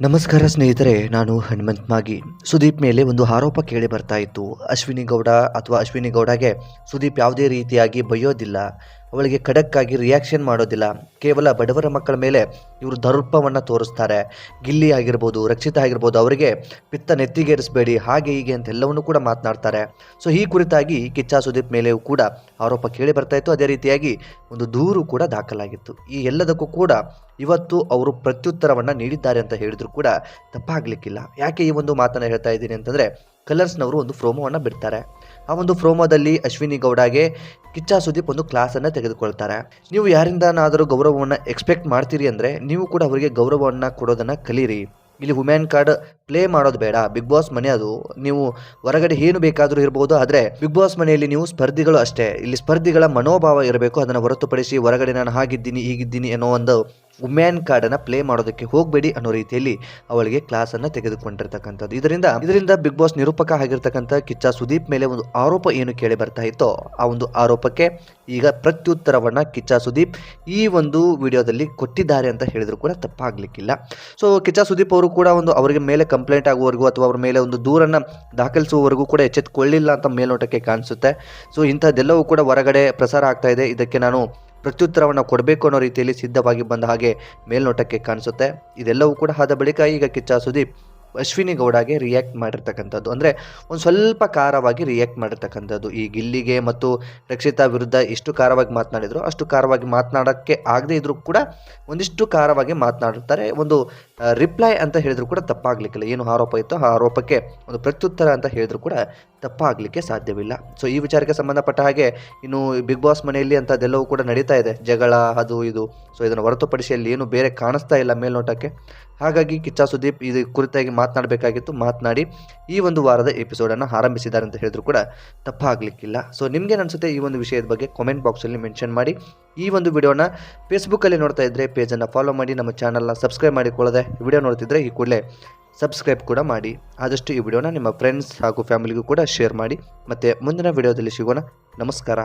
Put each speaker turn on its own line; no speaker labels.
ನಮಸ್ಕಾರ ಸ್ನೇಹಿತರೆ, ನಾನು ಹನುಮಂತ್ ಮಾಗಿ. ಸುದೀಪ್ ಮೇಲೆ ಒಂದು ಆರೋಪ ಕೇಳಿ ಬರ್ತಾ ಇತ್ತು. ಅಶ್ವಿನಿ ಗೌಡ ಅಥವಾ ಅಶ್ವಿನಿ ಗೌಡಗೆ ಸುದೀಪ್ ಯಾವುದೇ ರೀತಿಯಾಗಿ ಬೈಯೋದಿಲ್ಲ. ಅವಳಿಗೆ ಖಡಕ್ಕಾಗಿ ರಿಯಾಕ್ಷನ್ ಮಾಡೋದಿಲ್ಲ. ಕೇವಲ ಬಡವರ ಮಕ್ಕಳ ಮೇಲೆ ಇವರು ದರ್ಪವನ್ನು ತೋರಿಸ್ತಾರೆ. ಗಿಲ್ಲಿ ಆಗಿರ್ಬೋದು, ರಕ್ಷಿತ ಆಗಿರ್ಬೋದು, ಅವರಿಗೆ ಪಿತ್ತ ನೆತ್ತಿಗೇರಿಸಬೇಡಿ, ಹಾಗೆ ಹೀಗೆ ಅಂತ ಎಲ್ಲವನ್ನೂ ಕೂಡ ಮಾತನಾಡ್ತಾರೆ. ಸೊ ಈ ಕುರಿತಾಗಿ ಕಿಚ್ಚ ಸುದೀಪ್ ಮೇಲೆಯೂ ಕೂಡ ಆರೋಪ ಕೇಳಿ ಬರ್ತಾ ಇತ್ತು. ಅದೇ ರೀತಿಯಾಗಿ ಒಂದು ದೂರು ಕೂಡ ದಾಖಲಾಗಿತ್ತು. ಈ ಎಲ್ಲದಕ್ಕೂ ಕೂಡ ಇವತ್ತು ಅವರು ಪ್ರತ್ಯುತ್ತರವನ್ನು ನೀಡಿದ್ದಾರೆ ಅಂತ ಹೇಳಿದ್ರು ಕೂಡ ತಪ್ಪಾಗಲಿಕ್ಕಿಲ್ಲ. ಯಾಕೆ ಈ ಒಂದು ಮಾತನ್ನು ಹೇಳ್ತಾ ಇದ್ದೀನಿ ಅಂತಂದರೆ ಕಲರ್ಸ್ನವರು ಒಂದು ಪ್ರೋಮೋವನ್ನು ಬಿಡ್ತಾರೆ. ಆ ಒಂದು ಪ್ರೋಮೋದಲ್ಲಿ ಅಶ್ವಿನಿ ಗೌಡಗೆ ಕಿಚ್ಚ ಸುದೀಪ್ ಒಂದು ಕ್ಲಾಸನ್ನು ತೆಗೆದುಕೊಳ್ತಾರೆ. ನೀವು ಯಾರಿಂದನಾದರೂ ಗೌರವವನ್ನು ಎಕ್ಸ್ಪೆಕ್ಟ್ ಮಾಡ್ತೀರಿ ಅಂದರೆ ನೀವು ಕೂಡ ಅವರಿಗೆ ಗೌರವವನ್ನು ಕೊಡೋದನ್ನು ಕಲೀರಿ. ಇಲ್ಲಿ ವುಮೆನ್ ಕಾರ್ಡ್ ಪ್ಲೇ ಮಾಡೋದು ಬೇಡ. ಬಿಗ್ ಬಾಸ್ ಮನೆ ಅದು. ನೀವು ಹೊರಗಡೆ ಏನು ಬೇಕಾದರೂ ಇರಬಹುದು ಆದರೆ ಬಿಗ್ ಬಾಸ್ ಮನೆಯಲ್ಲಿ ನೀವು ಸ್ಪರ್ಧಿಗಳು ಅಷ್ಟೇ. ಇಲ್ಲಿ ಸ್ಪರ್ಧಿಗಳ ಮನೋಭಾವ ಇರಬೇಕು. ಅದನ್ನು ಹೊರತುಪಡಿಸಿ ಹೊರಗಡೆ ನಾನು ಹಾಗಿದ್ದೀನಿ, ಹೀಗಿದ್ದೀನಿ ಅನ್ನೋ ಒಂದು ವುಮೆನ್ ಕಾರ್ಡನ್ನು ಪ್ಲೇ ಮಾಡೋದಕ್ಕೆ ಹೋಗಬೇಡಿ ಅನ್ನೋ ರೀತಿಯಲ್ಲಿ ಅವಳಿಗೆ ಕ್ಲಾಸನ್ನು ತೆಗೆದುಕೊಂಡಿರ್ತಕ್ಕಂಥದ್ದು. ಇದರಿಂದ ಇದರಿಂದ ಬಿಗ್ ಬಾಸ್ ನಿರೂಪಕ ಆಗಿರ್ತಕ್ಕಂಥ ಕಿಚ್ಚ ಸುದೀಪ್ ಮೇಲೆ ಒಂದು ಆರೋಪ ಏನು ಕೇಳಿ ಬರ್ತಾ ಇತ್ತೋ, ಆ ಒಂದು ಆರೋಪಕ್ಕೆ ಈಗ ಪ್ರತ್ಯುತ್ತರವನ್ನು ಕಿಚ್ಚ ಸುದೀಪ್ ಈ ಒಂದು ವಿಡಿಯೋದಲ್ಲಿ ಕೊಟ್ಟಿದ್ದಾರೆ ಅಂತ ಹೇಳಿದ್ರು ಕೂಡ ತಪ್ಪಾಗಲಿಕ್ಕಿಲ್ಲ. ಸೊ ಕಿಚ್ಚ ಸುದೀಪ್ ಅವರು ಕೂಡ ಒಂದು ಅವರಿಗೆ ಮೇಲೆ ಕಂಪ್ಲೇಂಟ್ ಆಗುವವರೆಗೂ ಅಥವಾ ಅವ್ರ ಮೇಲೆ ಒಂದು ದೂರನ್ನು ದಾಖಲಿಸುವವರೆಗೂ ಕೂಡ ಎಚ್ಚೆತ್ತುಕೊಳ್ಳಿಲ್ಲ ಅಂತ ಮೇಲ್ನೋಟಕ್ಕೆ ಕಾಣಿಸುತ್ತೆ. ಸೊ ಇಂಥದ್ದೆಲ್ಲವೂ ಕೂಡ ಹೊರಗಡೆ ಪ್ರಸಾರ ಆಗ್ತಾ ಇದೆ. ಇದಕ್ಕೆ ನಾನು ಪ್ರತ್ಯುತ್ತರವನ್ನು ಕೊಡಬೇಕು ಅನ್ನೋ ರೀತಿಯಲ್ಲಿ ಸಿದ್ಧವಾಗಿ ಬಂದ ಹಾಗೆ ಮೇಲ್ನೋಟಕ್ಕೆ ಕಾಣಿಸುತ್ತೆ. ಇದೆಲ್ಲವೂ ಕೂಡ ಆದ ಬಳಿಕ ಈಗ ಕಿಚ್ಚ ಸುದೀಪ್ ಅಶ್ವಿನಿ ಗೌಡಗೆ ರಿಯಾಕ್ಟ್ ಮಾಡಿರ್ತಕ್ಕಂಥದ್ದು. ಅಂದರೆ ಒಂದು ಸ್ವಲ್ಪ ಖಾರವಾಗಿ ರಿಯಾಕ್ಟ್ ಮಾಡಿರ್ತಕ್ಕಂಥದ್ದು. ಈ ಗಿಲ್ಲಿಗೆ ಮತ್ತು ರಕ್ಷಿತಾ ವಿರುದ್ಧ ಎಷ್ಟು ಖಾರವಾಗಿ ಮಾತನಾಡಿದ್ರು ಅಷ್ಟು ಖಾರವಾಗಿ ಮಾತನಾಡೋಕ್ಕೆ ಆಗದೇ ಇದ್ರೂ ಕೂಡ ಒಂದಿಷ್ಟು ಖಾರವಾಗಿ ಮಾತನಾಡುತ್ತಾರೆ ಒಂದು ರಿಪ್ಲೈ ಅಂತ ಹೇಳಿದ್ರು ಕೂಡ ತಪ್ಪಾಗಲಿಕ್ಕಿಲ್ಲ. ಏನು ಆರೋಪ ಇತ್ತು ಆ ಆರೋಪಕ್ಕೆ ಒಂದು ಪ್ರತ್ಯುತ್ತರ ಅಂತ ಹೇಳಿದ್ರು ಕೂಡ ತಪ್ಪಾಗಲಿಕ್ಕೆ ಸಾಧ್ಯವಿಲ್ಲ. ಸೊ ಈ ವಿಚಾರಕ್ಕೆ ಸಂಬಂಧಪಟ್ಟ ಹಾಗೆ ಇನ್ನು ಬಿಗ್ ಬಾಸ್ ಮನೆಯಲ್ಲಿ ಅಂಥದ್ದೆಲ್ಲವೂ ಕೂಡ ನಡೀತಾ ಇದೆ. ಜಗಳ, ಅದು ಇದು. ಸೊ ಇದನ್ನು ಹೊರತುಪಡಿಸಿ ಅಲ್ಲಿ ಏನು ಬೇರೆ ಕಾಣಿಸ್ತಾ ಇಲ್ಲ ಮೇಲ್ನೋಟಕ್ಕೆ. ಹಾಗಾಗಿ ಕಿಚ್ಚ ಸುದೀಪ್ ಇದು ಕುರಿತಾಗಿ ಮಾತನಾಡಬೇಕಾಗಿತ್ತು. ಮಾತನಾಡಿ ಈ ಒಂದು ವಾರದ ಎಪಿಸೋಡನ್ನು ಆರಂಭಿಸಿದ್ದಾರೆ ಅಂತ ಹೇಳಿದ್ರು ಕೂಡ ತಪ್ಪಾಗಲಿಕ್ಕಿಲ್ಲ. ಸೊ ನಿಮಗೆ ಅನಿಸುತ್ತೆ ಈ ಒಂದು ವಿಷಯದ ಬಗ್ಗೆ ಕಾಮೆಂಟ್ ಬಾಕ್ಸಲ್ಲಿ ಮೆನ್ಷನ್ ಮಾಡಿ. ಈ ಒಂದು ವಿಡಿಯೋನ ಫೇಸ್ಬುಕ್ಕಲ್ಲಿ ನೋಡ್ತಾ ಇದ್ದರೆ ಪೇಜನ್ನು ಫಾಲೋ ಮಾಡಿ. ನಮ್ಮ ಚಾನಲ್ನ ಸಬ್ಸ್ಕ್ರೈಬ್ ಮಾಡಿಕೊಳ್ಳದೆ ವಿಡಿಯೋ ನೋಡ್ತಿದ್ರೆ ಈ ಕೂಡಲೇ ಸಬ್ಸ್ಕ್ರೈಬ್ ಕೂಡ ಮಾಡಿ. ಆದಷ್ಟು ಈ ವಿಡಿಯೋನ ನಿಮ್ಮ ಫ್ರೆಂಡ್ಸ್ ಹಾಗೂ ಫ್ಯಾಮಿಲಿಗೂ ಕೂಡ ಶೇರ್ ಮಾಡಿ. ಮತ್ತು ಮುಂದಿನ ವಿಡಿಯೋದಲ್ಲಿ ಸಿಗೋಣ. ನಮಸ್ಕಾರ.